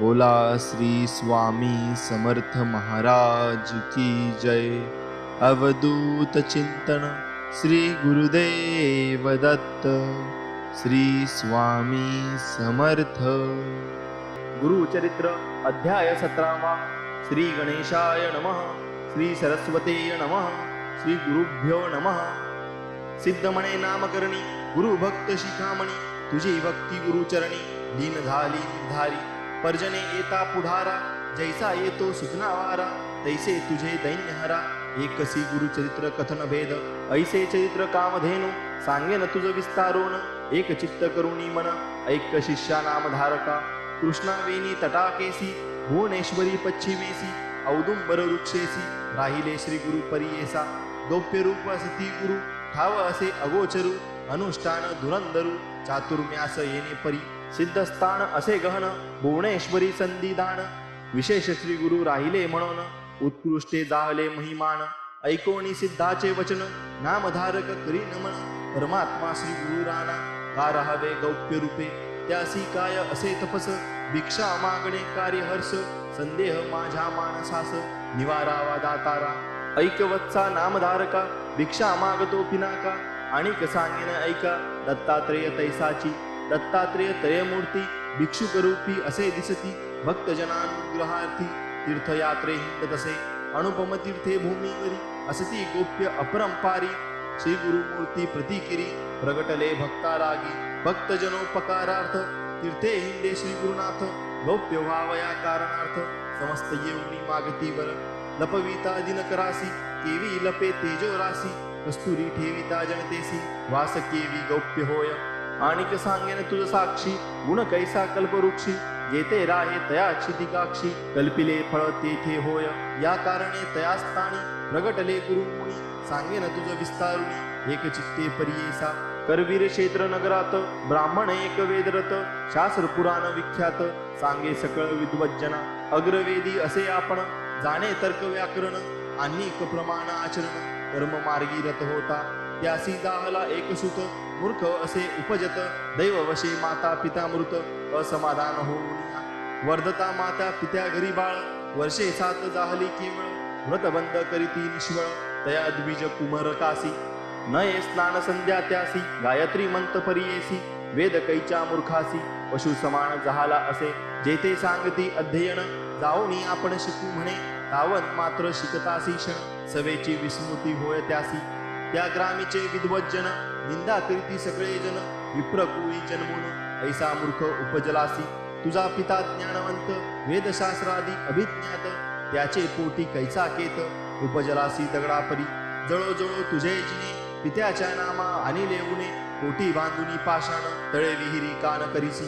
बोला श्री स्वामी समर्थ महाराज की जय। अवधूत चिंतन श्री गुरुदेव दत्त श्री स्वामी समर्थ। गुरुचरित्र अध्याय सतरावा श्री गणेशाय नमः श्री सरस्वते नमः श्री गुरुभ्यो नमः। सिद्धमणे नामकरणी गुरुभक्त शिखामणी तुझी भक्ती गुरुचरणी दीन झाली निर्धारी पर्जने येता पुढारा जैसा येतो सुखनावारा तैसे तुझे दैन्यहरा. एकसी गुरुचरित्र कथन भेद ऐसे चरित्र कामधेनु. सांगेन तुझ विस्तारोन एक चित्त करुणी मन ऐक शिष्या नामधारका. कृष्णावेणी तटाकेसी भुवनेश्वरी पश्चिमेसी औदुंबर वृक्षेसी. राहिले श्री गुरु परियेसा गौप्य रूप असती गुरु ठाव असे अगोचरू अनुष्ठान धुरंदरू चातुर्म्यास येणे परी. सिद्धस्थान असे गहन भुवनेश्वरी संधिदान विशेष श्री गुरु राहिले म्हणून उत्कृष्टे जाहले महिमान. ऐकोणी सिद्धाचे वचन नामधारक करी नमन. परमात्मा श्री गुरु राणा का राहावे गौप्य रूपे? त्यासी काय असे तपस? भिक्षा मागणे कार्य हर्ष. संदेह माझ्या माणसास निवारावा दातारा. ऐकवत्सा नामधारका भिक्षा मागतो पिनाका. आणिक सांगेन ऐका दत्तात्रेय तैसाची. दत्तात्रेय त्रयमूर्ती भिक्षुकरूपी असे दिसती भक्तजनानुग्रहार्थी तीर्थयात्रे हिंद तसे अनुपम तीर्थे भूमीवरी असती गोप्य अपरंपारी. श्री गुरुमूर्ती प्रतिकिरी प्रगटले भक्तारागी भक्तजनोपकारार्थ तीर्थे हिंदे श्री गुरुनाथ गौप्य व्हावया कारणार्थ समस्त येऊनी मागतीवर लपविता दिनकरासी केवी लपे तेजो रासी कस्तुरी ठेविता जनतेसी वास केवी गौप्य होय आणिक सांगेन तुझ साक्षी गुण कैसा कल्पवृक्षी जेथे राहे तयाची क्षितिकाक्षी कल्पिले फळ तेथे होय. या कारणे तयास्थानी प्रगटले गुरुमुनी सांगेन तुझ विस्तारुणी एक चित्ते परियेसा. करवीर क्षेत्र नगरात ब्राह्मण एक वेदरत शास्त्र पुराण विख्यात सांगे सकळ विद्वज्जना अग्रवेदी असे आपण जाणे तर्क व्याकरण आणि प्रमाण आचरण कर्म मार्गी रत होता. त्यासी दाहला एक सुत मूर्ख असे उपजत दैववशे माता पिता मृत असमाधान हो वर्धता माता पित्या घरी बाळ वर्षे सात जाहली केवळ व्रतबंध करीती निश्वळ तया द्विज कुमर कासी. नये स्नान संध्या त्यासी गायत्री मंत परियेसी वेद कैच्या मूर्खासी. पशु समान जहाला असे जेथे सांगती अध्ययन जाऊनी आपण शिकू म्हणे. तावन मात्र शिकतासी क्षण सवेची विस्मृती होय त्यासी. त्या ग्रामीचे विद्वज्जन निंदा करीती सगळे जन विप्रकुळी जन्मून ऐसा मूर्ख उपजलासी तुझा पिता ज्ञानवंत वेदशास्त्रादी अभिज्ञात त्याचे पोटी कैसा केत उपजलासी दगडापरी. जळो जळो तुझे जिने पित्याच्या नामा आणि लेऊने पोटी बांधुनी पाषाण तळे विहिरी कान करीसी.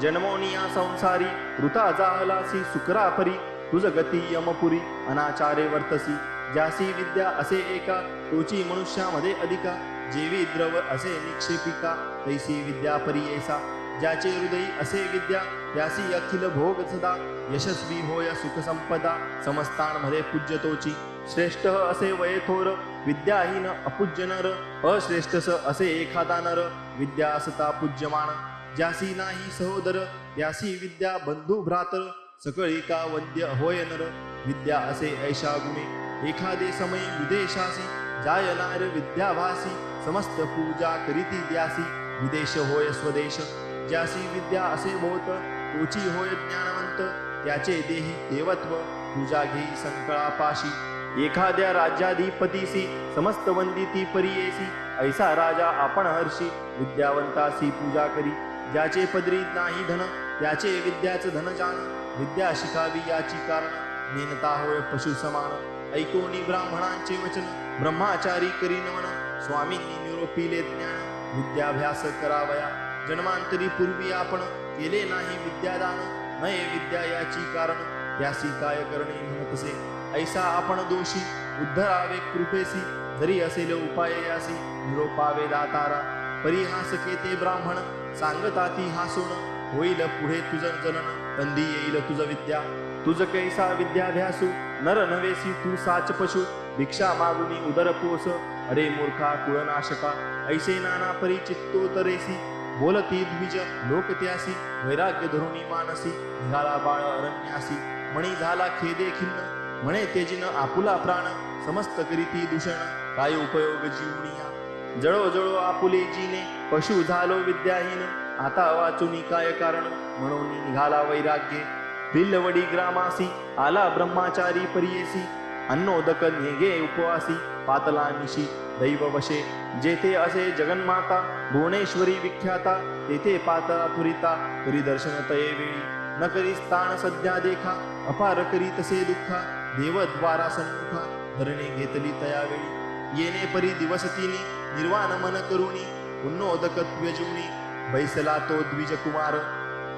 जन्मोनिया संसारी कृता जाहलासी सुकरापरी तुझ गती यमपुरी अनाचारे वर्तसी. ज्यासी विद्या असे एका तोची मनुष्यामध्ये अधिका. जेवी द्रव असे निक्षेपिका. तैसी विद्या परियेसा. ज्याचे हृदयी असे विद्या. त्यासी अखिल भोग सदा. यशस्वी होय सुखसंपदा समस्तांमध्ये पूज्यतोची. श्रेष्ठ असे वयथोर विद्याहीन अपूज्य नर. अश्रेष्ठस असे एखादा नर. विद्या असता पूज्यमान. ज्यासी नाही सहोदर. त्यासी विद्या बंधू भ्रातर सकळी का वद्य होय नर. विद्या असे ऐशा गुणे एखादे समय विदेशासी जायनार विद्याभासी समस्त पूजा करीती द्यासी विदेश होय स्वदेश ज्यासी विद्या असे बोत तोची होय ज्ञानवंत त्याचे देही देवत्व पूजा घेई संकळापाशी. एखाद्या राज्याधिपतीसी समस्त वंदिती परियेसी ऐसा राजा आपण हर्षी विद्यावंतासी पूजा करी. ज्याचे पदरी नाही धन त्याचे विद्याच धन जाण विद्या शिकावी याची कारण नेनता होय पशु समान. ऐकोनी ब्राह्मणांचे वचन. ब्रह्माचारी करीन म्हणा स्वामींनी निरोपिले ज्ञान. विद्याभ्यास करावया. जन्मांतरी पूर्वी आपण केले नाही विद्यादान. नये विद्या याची कारण. त्यासी काय करणे म्हणतसे ऐसा आपण दोषी. उद्धरावे कृपेसी. जरी असेल उपाय यासी. निरोपावे दातारा. परिहास केते ब्राह्मण. सांगताती हासोन. होईल पुढे तुझं जनन. तंदी येईल तुझ विद्या. तुझ कैसा विद्याभ्यासू? नर नवेसी तू साच पशु. भिक्षा मागुनी उदर पोस. अरे मूर्खा कुळनाशका ऐसे नाना परिचित्तोतरेसी बोलती द्विज लोक त्यासी. वैराग्य धरुणी मानसी. निघाला बाळ अरण्यासी. मणी झाला खेदे खिन्न. म्हणे तेजिन आपुला प्राण. समस्त करीती दूषण. काय उपयोग जीवनिया? जळो जळो आपुले जीने. पशु झालो विद्याहीन. आता वाचुनी काय कारण? म्हणून निघाला वैराग्य. भिल्लवडी ग्रामासी आला ब्रह्माचारी परियेसी अन्नोदक नेगे उपवासी पातला निशी दैव वशे जेथे असे जगन्माता भुवनेश्वरी विख्याता तेथे पातळा तुरिता परिदर्शन दर्शन तये वेळी न करी स्थान सध्या देखा अपार करी तसे दुःखा देवद्वारा सन्मुखा धरणे घेतली तयावेळी येणे परी दिवसतीनी निर्वाण मन करुणी पुन्नोदक द्व्यजुनी बैसला तो द्विजकुमार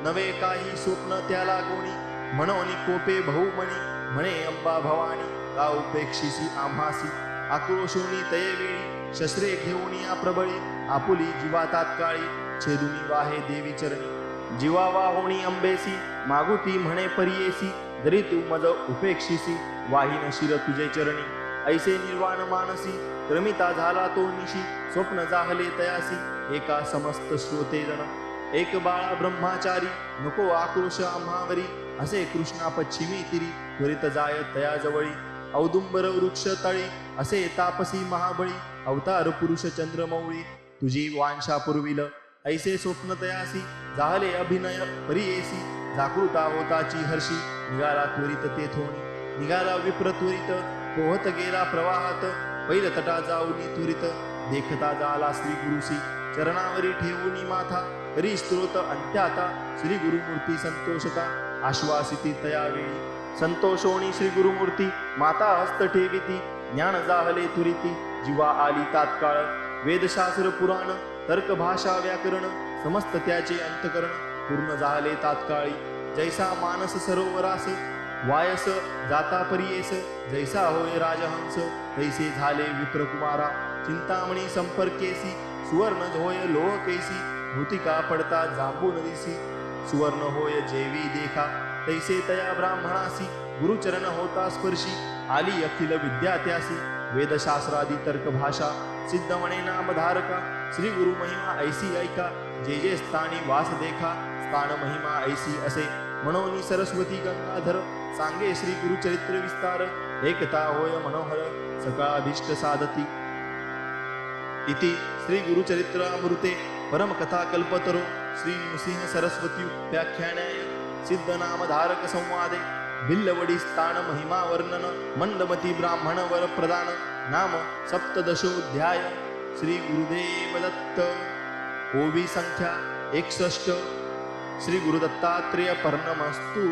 नवे काही स्वप्न त्याला गोणी. म्हणोनी कोपे बहुमणी म्हणे अंबा भवानी. का उपेक्षिसी आम्हासी. आक्रोशोनी तयेवेळी शस्त्रे घेऊन या प्रबळी आपुली जीवा तात्काळी. छेदुनी वाहे देवी चरणी. जीवा वाहोणी अंबेसी. मागुती म्हणे परियेसी. जरी तू मज उपेक्षिसी. वाहिन शिर तुझे चरणी. ऐसे निर्वाण मानसी. क्रमिता झाला तो निशी. स्वप्न जाहले तयासी. एका समस्त श्रोते जण एक बाळा ब्रह्माचारी नको आक्रोश आम्हावरी असे कृष्णा पश्चिमी तिरी त्वरित जाय तयाजवळी. औदुंबर वृक्ष तळी असे तापसी महाबळी अवतार पुरुष चंद्रमौळी. तुझी वांशा पुरविल ऐसे स्वप्न तयासी जाहले अभिनय परियेसी जागृता होताची हर्षी निघाला त्वरित तेथोणी निघाला विप्र त्वरित पोहत गेला प्रवाहात. पैल तटा जाऊनी त्वरित देखता जाला श्री गुरुसी. चरणावरी ठेवूनी माथा. करी स्त्रोत अंत्याता श्री गुरुमूर्ती संतोषता आश्वासिती तयावेळी संतोषोणी श्री गुरुमूर्ती माता हस्त ठेविती ज्ञान जाहले तुरिती जीवा आली तात्काळ। वेदशास्त्र पुराण तर्क भाषा व्याकरण समस्त त्याचे अंतकरण पूर्ण झाले तात्काळी। जैसा मानस सरोवरास वायस जाता परियेस जैसा होय राजहंस तैसे झाले विप्रकुमारा। चिंतामणी संपर्केसी सुवर्ण होय लोह केसी भूतिका पडता जांबू नदीसी सुवर्ण होय जेवी देखा तैसे तया ब्राह्मणासी गुरुचरण होता स्पर्शी आली अखिल विद्या त्यासी वेदशास्त्रादी तर्क भाषा सिद्ध म्हणे नामधारका श्री गुरु महिमा ऐसी ऐका जे जे स्थानी वास देखा स्थान महिमा ऐसी असे म्हणून सरस्वती गंगाधर सांगे श्री गुरुचरित्र विस्तार एकता होय मनोहर सकाळाभीष्ट साधती इति श्री गुरुचरित्र अमृते परमकथा कल्पतरो श्री नृसिंह सरस्वती व्याख्यानाय सिद्ध नामधारक संवादे भिल्लवडी स्थान महिमा वर्णन मंदमती ब्राह्मण वर प्रदान नाम सप्तदशोध्याय श्री गुरुदेव दत्त ओवी संख्या एकसष्ट श्री गुरुदत्तात्रेय पर्णमस्तू